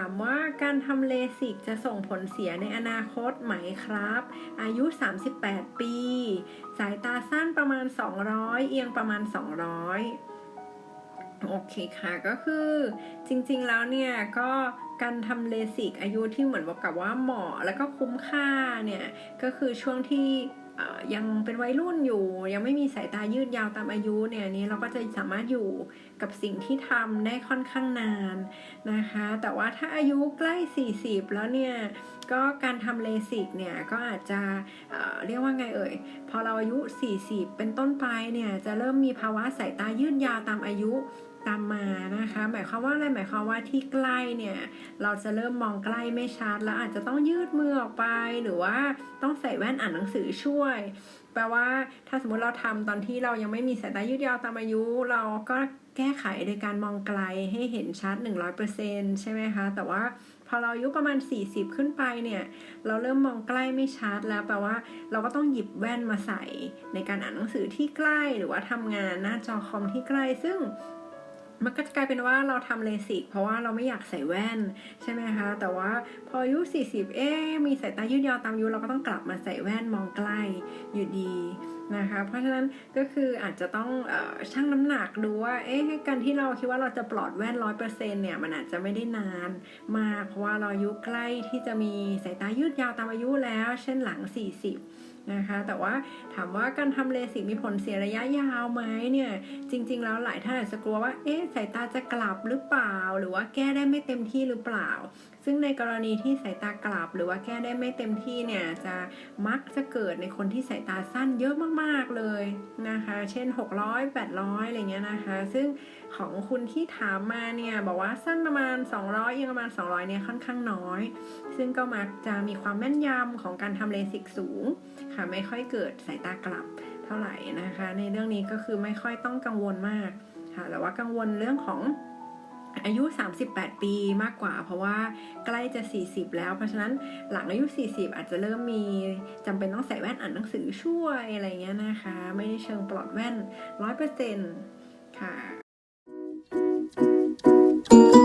ามว่าการทำเลสิกจะส่งผลเสียในอนาคตไหมครับ อายุ 38 ปี สายตาสั้นประมาณ 200 เอียงประมาณ 200โอเคค่ะก็คือจริงๆแล้วเนี่ยก็การทำเลสิกอายุที่เหมือนบอกกับว่าเหมาะแล้วก็คุ้มค่าเนี่ย ก็คือช่วงที่ ยังเป็นวัยรุ่นอยู่ ยังไม่มีสายตายืดยาวตามอายุเนี่ยนี้เราก็จะสามารถอยู่กับสิ่งที่ทำได้ค่อนข้างนานนะคะ แต่ว่าถ้าอายุใกล้ 40 แล้วเนี่ยก็การทำเลสิกเนี่ยก็อาจจะเเรียกว่าไงเอ่ย พอเราอายุ 40 เป็นต้นไปเนี่ยจะเริ่มมีภาวะสายตายืดยาวตามอายุ ตามมานะคะ หมายความว่าอะไรหมายความว่าที่ใกล้เนี่ยเราจะเริ่มมองใกล้ไม่ชัดแล้วอาจจะต้องยืดมือออกไป หรือว่าต้องใส่แว่นอ่านหนังสือช่วย แปลว่าถ้าสมมติเราทำตอนที่เรายังไม่มีสายตายืดยาวตามอายุเราก็แก้ไขโดยการมองไกลให้เห็นชัด 100%ใช่ไหมคะ แต่ว่าพอเราอายุประมาณ 40 ขึ้นไปเนี่ย เราเริ่มมองใกล้ไม่ชัดแล้วแปลว่าเราก็ต้องหยิบแว่นมาใส่ในการอ่านหนังสือที่ใกล้ หรือว่าทำงานหน้าจอคอมที่ใกล้ ซึ่ง มันก็จะกลายเป็นว่าเราทำเลสิกเพราะว่าเราไม่อยากใส่แว่นใช่ไหมคะ แต่ว่าพออายุ 40 เอ๊มีสายตายืดยาวตามอายุเราก็ต้องกลับมาใส่แว่นมองใกล้อยู่ดีนะคะ เพราะฉะนั้นก็คืออาจจะต้องอชั่งน้ำหนักดูว่าเอ๊ะการที่เราคิดว่าเราจะปลอดแว่นร้อยเปอร์เซ็นเนี่ยมันอาจจะไม่ได้นานมากเพราะว่าเราอายุใกล้ที่จะมีสายตายืดยาวตามอายุแล้ว เช่นหลัง 40 นะคะ แต่ว่าถามว่าการทำเลสิกมีผลเสียระยะยาวไหมเนี่ย จริง ๆ แล้วหลายท่านอาจจะกลัวว่า เอ๊ะสายตาจะกลับหรือเปล่า หรือว่าแก้ได้ไม่เต็มที่หรือเปล่า ซึ่งในกรณีที่สายตากลับ หรือว่าแก้ได้ไม่เต็มที่เนี่ย จะมักจะเกิดในคนที่สายตาสั้นเยอะมากๆเลยนะคะ เช่น 600 800 อะไรเงี้ยนะคะ ซึ่งของคุณที่ถามมาเนี่ยบอกว่าสั้นประมาณ 200 ยังประมาณ 200 เนี่ยค่อนข้างน้อย ซึ่งก็มักจะมีความแม่นยำของการทำเลสิกสูงคไม่ค่อยเกิดสายตากลับเท่าไหร่นะคะ ในเรื่องนี้ก็คือไม่ค่อยต้องกังวลมากค่ะ แต่ว่ากังวลเรื่องของอายุ 38 ปีมากกว่า เพราะว่าใกล้จะ 40 แล้ว เพราะฉะนั้นหลังอายุ 40 อาจจะเริ่มมีจำเป็นต้องใส่แว่นอ่านหนังสือช่วยอะไรเงี้ยนะคะ ไม่ได้เชิงปลอดแว่น 100%ค่ะ